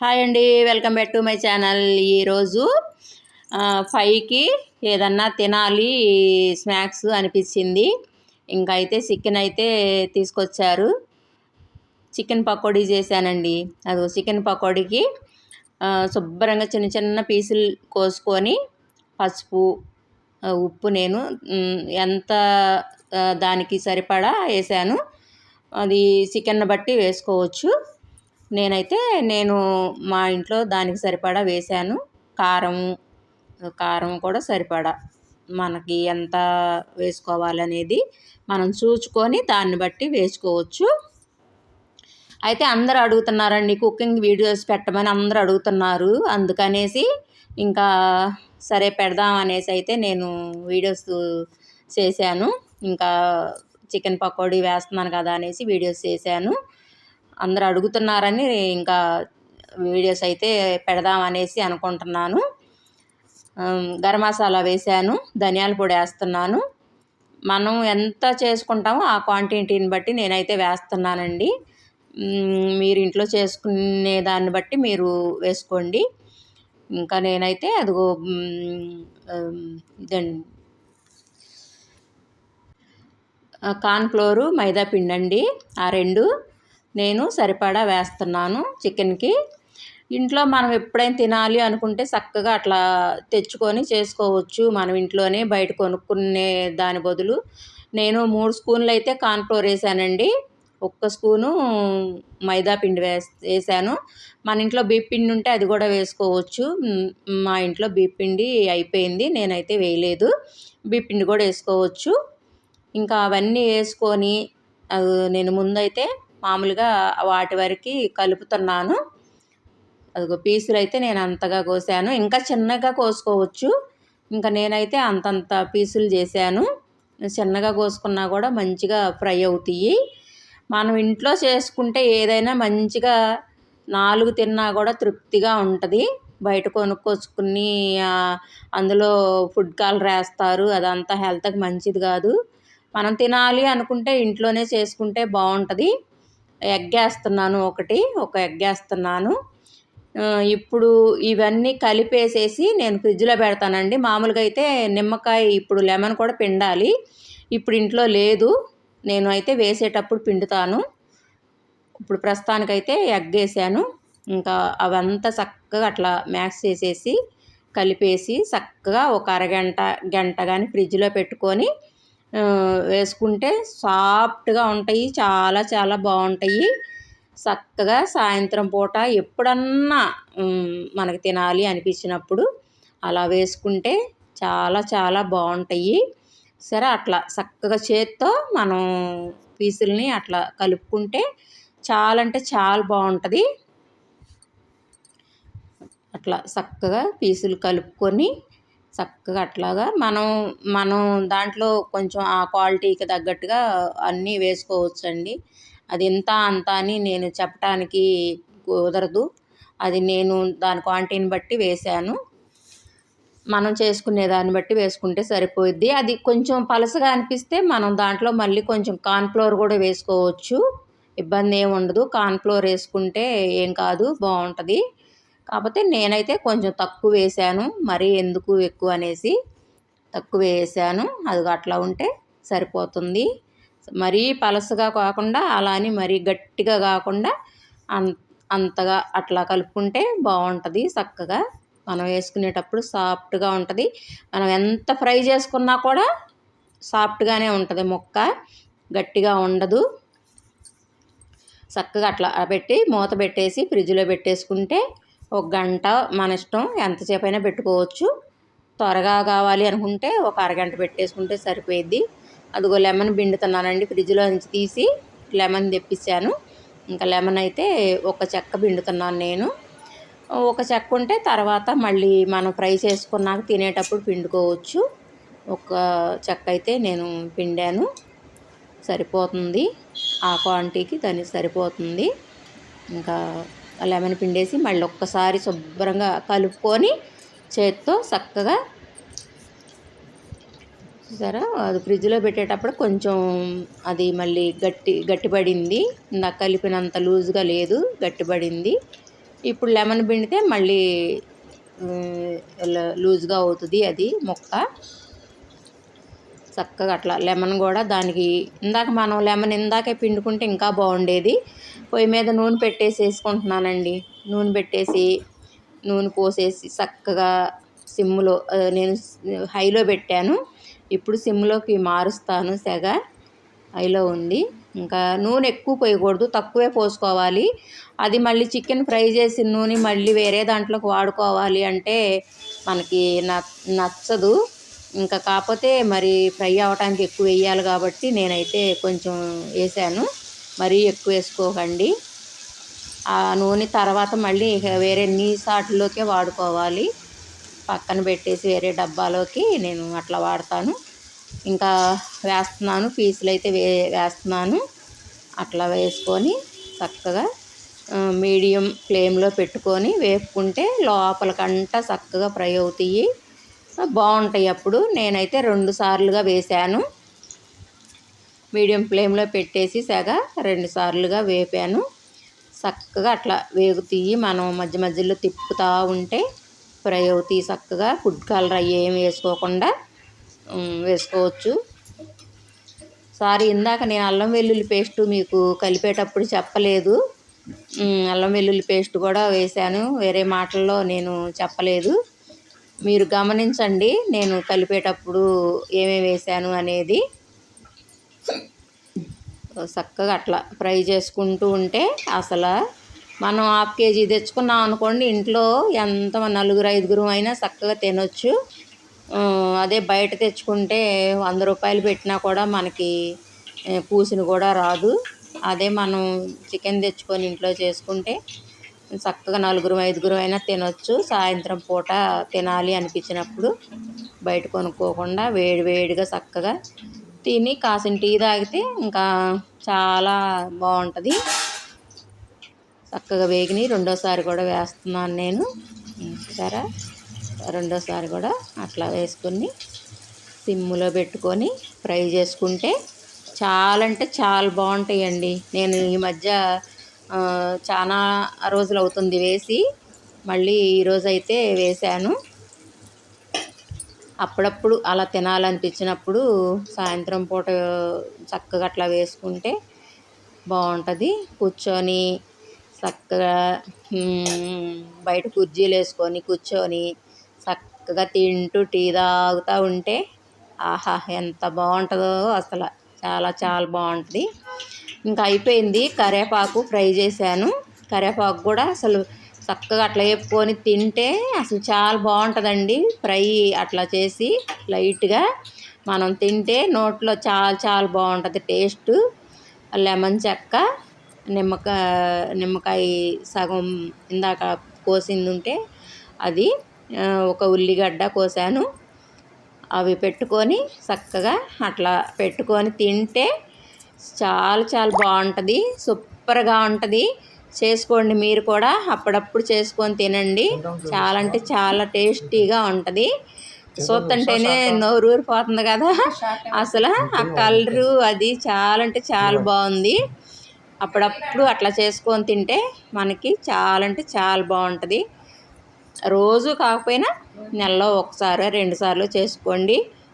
Hi అండి welcome back to my channel. ఈరోజు ఫైవ్కి ఏదన్నా తినాలి స్నాక్స్ అనిపించింది. ఇంకా అయితే చికెన్ అయితే తీసుకొచ్చారు. చికెన్ పకోడీ చేశానండి. అది చికెన్ పకోడీకి శుభ్రంగా చిన్న చిన్న పీసులు కోసుకొని పసుపు ఉప్పు నేను ఎంత దానికి సరిపడా వేసాను. అది చికెన్ బట్టి వేసుకోవచ్చు. నేనైతే నేను మా ఇంట్లో దానికి సరిపడా వేసాను కారం కారం కూడా సరిపడా. మనకి ఎంత వేసుకోవాలనేది మనం చూసుకొని దాన్ని బట్టి వేసుకోవచ్చు. అయితే అందరూ అడుగుతున్నారండి కుకింగ్ వీడియోస్ పెట్టమని అందరూ అడుగుతున్నారు. అందుకనేసి ఇంకా సరే పెడదాం అనేసి అయితే నేను వీడియోస్ చేశాను. ఇంకా చికెన్ పకోడీ వేస్తున్నాను కదా అనేసి వీడియోస్ చేశాను. అందరు అడుగుతున్నారని ఇంకా వీడియోస్ అయితే పెడదాం అనేసి అనుకుంటున్నాను. గరం మసాలా వేసాను ధనియాల పొడి వేస్తున్నాను. మనం ఎంత చేసుకుంటామో ఆ క్వాంటిటీని బట్టి నేనైతే వేస్తున్నానండి. మీరు ఇంట్లో చేసుకునే దాన్ని బట్టి మీరు వేసుకోండి. ఇంకా నేనైతే అదిగో ఇదండి. కార్న్ఫ్లోరు మైదా పిండి అండి ఆ రెండు. నేను సరిపడా వేస్తున్నాను చికెన్కి. ఇంట్లో మనం ఎప్పుడైనా తినాలి అనుకుంటే చక్కగా అట్లా తెచ్చుకొని చేసుకోవచ్చు. మనం ఇంట్లోనే బయట కొనుక్కునే దాని బదులు నేను మూడు స్పూన్లు అయితే కార్న్ఫ్లోర్ వేసానండి. ఒక్క స్పూను మైదా పిండి వేస్ వేసాను. మన ఇంట్లో బీప్ పిండి ఉంటే అది కూడా వేసుకోవచ్చు. మా ఇంట్లో బీప్ పిండి అయిపోయింది. నేనైతే వేయలేదు. బీప్ పిండి కూడా వేసుకోవచ్చు. ఇంకా అవన్నీ వేసుకొని నేను ముందైతే మామూలుగా వాటి వరకు కలుపుతున్నాను. అదిగో పీసులు అయితే నేను అంతగా కోసాను. ఇంకా చిన్నగా కోసుకోవచ్చు. ఇంకా నేనైతే అంతంత పీసులు చేశాను. చిన్నగా కోసుకున్నా కూడా మంచిగా ఫ్రై అవుతాయి. మనం ఇంట్లో చేసుకుంటే ఏదైనా మంచిగా నాలుగు తిన్నా కూడా తృప్తిగా ఉంటుంది. బయట కొనుక్కొచ్చుకుని అందులో ఫుడ్ కలర్ వేస్తారు. అదంతా హెల్త్కి మంచిది కాదు. మనం తినాలి అనుకుంటే ఇంట్లోనే చేసుకుంటే బాగుంటుంది. ఎగ్ వేస్తున్నాను ఒకటి ఒక ఎగ్ వేస్తున్నాను ఇప్పుడు ఇవన్నీ కలిపేసేసి నేను ఫ్రిడ్జ్లో పెడతానండి. మామూలుగా అయితే నిమ్మకాయ ఇప్పుడు లెమన్ కూడా పిండాలి. ఇప్పుడు ఇంట్లో లేదు. నేను అయితే వేసేటప్పుడు పిండుతాను. ఇప్పుడు ప్రస్తుతానికైతే ఎగ్ వేసాను ఇంకా అవంతా చక్కగా అట్లా మ్యాక్స్ చేసేసి కలిపేసి చక్కగా ఒక అరగంట గంట కానీ ఫ్రిడ్జ్లో పెట్టుకొని వేసుకుంటే సాఫ్ట్గా ఉంటాయి. చాలా చాలా బాగుంటాయి. చక్కగా సాయంత్రం పూట ఎప్పుడన్నా మనకి తినాలి అనిపించినప్పుడు అలా వేసుకుంటే చాలా చాలా బాగుంటాయి. సరే అట్లా చక్కగా చేత్తో మనం పీసుల్ని అట్లా కలుపుకుంటే చాలా అంటే చాలా బాగుంటుంది. అట్లా చక్కగా పీసులు కలుపుకొని చక్కగా అట్లాగా మనం మనం దాంట్లో కొంచెం ఆ క్వాలిటీకి తగ్గట్టుగా అన్నీ వేసుకోవచ్చండి. అది ఇంత అంత అని నేను చెప్పడానికి కుదరదు. అది నేను దాని క్వాంటిటీని బట్టి వేసాను. మనం చేసుకునే దాన్ని బట్టి వేసుకుంటే సరిపోయిద్ది. అది కొంచెం పలసగా అనిపిస్తే మనం దాంట్లో మళ్ళీ కొంచెం కార్న్ఫ్లోర్ కూడా వేసుకోవచ్చు. ఇబ్బంది ఏమి ఉండదు. కార్న్ఫ్లోర్ వేసుకుంటే ఏం కాదు బాగుంటుంది. కాకపోతే నేనైతే కొంచెం తక్కువ వేసాను. మరీ ఎందుకు ఎక్కువ అనేసి తక్కువ వేసాను. అది అట్లా ఉంటే సరిపోతుంది. మరీ పలసగా కాకుండా అలా అని మరీ గట్టిగా కాకుండా అంతగా అట్లా కలుపుకుంటే బాగుంటుంది చక్కగా. మనం వేసుకునేటప్పుడు సాఫ్ట్గా ఉంటుంది. మనం ఎంత ఫ్రై చేసుకున్నా కూడా సాఫ్ట్గానే ఉంటుంది ముక్క. గట్టిగా ఉండదు. చక్కగా అట్లా పెట్టి మూత పెట్టేసి ఫ్రిడ్జ్లో పెట్టేసుకుంటే ఒక గంట మన ఇష్టం ఎంతసేపు అయినా పెట్టుకోవచ్చు. త్వరగా కావాలి అనుకుంటే ఒక అరగంట పెట్టేసుకుంటే సరిపోయిద్ది. అదిగో లెమన్ పిండుతున్నానండి ఫ్రిడ్జ్లో నుంచి తీసి లెమన్ తెప్పించాను. ఇంకా లెమన్ అయితే ఒక చెక్క పిండుతున్నాను నేను. ఒక చెక్క ఉంటే తర్వాత మళ్ళీ మనం ఫ్రై చేసుకున్నాక తినేటప్పుడు పిండుకోవచ్చు. ఒక చెక్క అయితే నేను పిండాను. సరిపోతుంది. ఆ క్వాంటిటీకి దానికి సరిపోతుంది. ఇంకా లెమన్ పిండేసి మళ్ళీ ఒక్కసారి శుభ్రంగా కలుపుకొని చేత్తో చక్కగా చూసారా? అది ఫ్రిడ్జ్లో పెట్టేటప్పుడు కొంచెం అది మళ్ళీ గట్టి గట్టిపడింది. ఇందాక కలిపినంత లూజ్గా లేదు గట్టిపడింది. ఇప్పుడు లెమన్ పిండితే మళ్ళీ లూజ్గా అవుతుంది అది మొక్క. చక్కగా అట్లా లెమన్ కూడా దానికి ఇందాక మనం లెమన్ ఇందాకే పిండుకుంటే ఇంకా బాగుండేది. పొయ్యి మీద నూనె పెట్టేసి వేసుకుంటున్నానండి. నూనె పెట్టేసి నూనె పోసేసి చక్కగా సిమ్లో నేను హైలో పెట్టాను. ఇప్పుడు సిమ్లోకి మారుస్తాను సెగ. హైలో ఉంది. ఇంకా నూనె ఎక్కువ పోయకూడదు తక్కువే పోసుకోవాలి. అది మళ్ళీ చికెన్ ఫ్రై చేసిన నూనె మళ్ళీ వేరే దాంట్లోకి వాడుకోవాలి అంటే మనకి నచ్చదు. ఇంకా కాకపోతే మరి ఫ్రై అవ్వటానికి ఎక్కువ వేయాలి కాబట్టి నేనైతే కొంచెం వేసాను. మరీ ఎక్కువ వేసుకోకండి. ఆ నూనె తర్వాత మళ్ళీ వేరే నీ సాటిలోకే వాడుకోవాలి. పక్కన పెట్టేసి వేరే డబ్బాలోకి నేను అట్లా వాడతాను. ఇంకా వేస్తున్నాను పీసులు అయితే వే వేస్తున్నాను. అట్లా వేసుకొని చక్కగా మీడియం ఫ్లేమ్లో పెట్టుకొని వేపుకుంటే లోపలకంట చక్కగా ఫ్రై అవుతాయి. బాగుంటాయి అప్పుడు. నేనైతే రెండు సార్లుగా వేశాను. మీడియం ఫ్లేమ్లో పెట్టేసి సగ రెండు సార్లుగా వేపాను. చక్కగా అట్లా వేగు తీయి మనం మధ్య మధ్యలో తిప్పుతూ ఉంటే ఫ్రై అవుతాయి చక్కగా. ఫుడ్ కలర్ అవి ఏమి వేసుకోకుండా వేసుకోవచ్చు. సారీ ఇందాక నేను అల్లం వెల్లుల్లి పేస్ట్ మీకు కలిపేటప్పుడు చెప్పలేదు. అల్లం వెల్లుల్లి పేస్ట్ కూడా వేశాను. వేరే మాటల్లో నేను చెప్పలేదు. మీరు గమనించండి నేను కలిపేటప్పుడు ఏమేమి వేసాను అనేది. చక్కగా అట్లా ఫ్రై చేసుకుంటూ ఉంటే అసలు మనం హాఫ్ కేజీ తెచ్చుకున్నాం అనుకోండి ఇంట్లో ఎంత నలుగురు ఐదుగురు అయినా చక్కగా తినొచ్చు. అదే బయట తెచ్చుకుంటే వంద రూపాయలు పెట్టినా కూడా మనకి పూసిన కూడా రాదు. అదే మనం చికెన్ తెచ్చుకొని ఇంట్లో చేసుకుంటే చక్కగా నలుగురు ఐదుగురు అయినా తినొచ్చు. సాయంత్రం పూట తినాలి అనిపించినప్పుడు బయట కొనుక్కోకుండా వేడి వేడిగా చక్కగా తిని కాసిన టీ తాగితే ఇంకా చాలా బాగుంటుంది. చక్కగా వేగిని రెండోసారి కూడా వేస్తున్నాను నేను. సరే రెండోసారి కూడా అట్లా వేసుకొని సిమ్లో పెట్టుకొని ఫ్రై చేసుకుంటే చాలా అంటే చాలా బాగుంటాయండి. నేను ఈ మధ్య చాలా రోజులు అవుతుంది వేసి మళ్ళీ ఈరోజు అయితే వేశాను. అప్పుడప్పుడు అలా తినాలనిపించినప్పుడు సాయంత్రం పూట చక్కగా అట్లా వేసుకుంటే బాగుంటుంది కూర్చొని చక్కగా బయట కుర్జీలు వేసుకొని కూర్చొని చక్కగా తింటూ టీ తాగుతూ ఉంటే ఆహా ఎంత బాగుంటుందో అసలు. చాలా చాలా బాగుంటుంది ఇంకా అయిపోయింది. కరేపాకు ఫ్రై చేశాను. కరేపాకు కూడా అసలు చక్కగా అట్లా వేపుకొని తింటే అసలు చాలా బాగుంటుందండి. ఫ్రై అట్లా చేసి లైట్గా మనం తింటే నోట్లో చాలా చాలా బాగుంటుంది టేస్ట్. లెమన్ చెక్క నిమ్మకాయ నిమ్మకాయ సగం ఇందాక కోసింది ఉంటే అది ఒక ఉల్లిగడ్డ కోసాను. అవి పెట్టుకొని చక్కగా అట్లా పెట్టుకొని తింటే చాలా చాలా బాగుంటుంది. సూపర్గా ఉంటుంది. చేసుకోండి మీరు కూడా. అప్పుడప్పుడు చేసుకొని తినండి. చాలా అంటే చాలా టేస్టీగా ఉంటుంది. చూస్తుంటేనే నోరు ఊరిపోతుంది కదా. అసలు ఆ కలరు అది చాలా అంటే చాలా బాగుంది. అప్పుడప్పుడు అట్లా చేసుకొని తింటే మనకి చాలా అంటే చాలా బాగుంటుంది. రోజు కాకపోయినా నెలలో ఒకసారి రెండుసార్లు చేసుకోండి.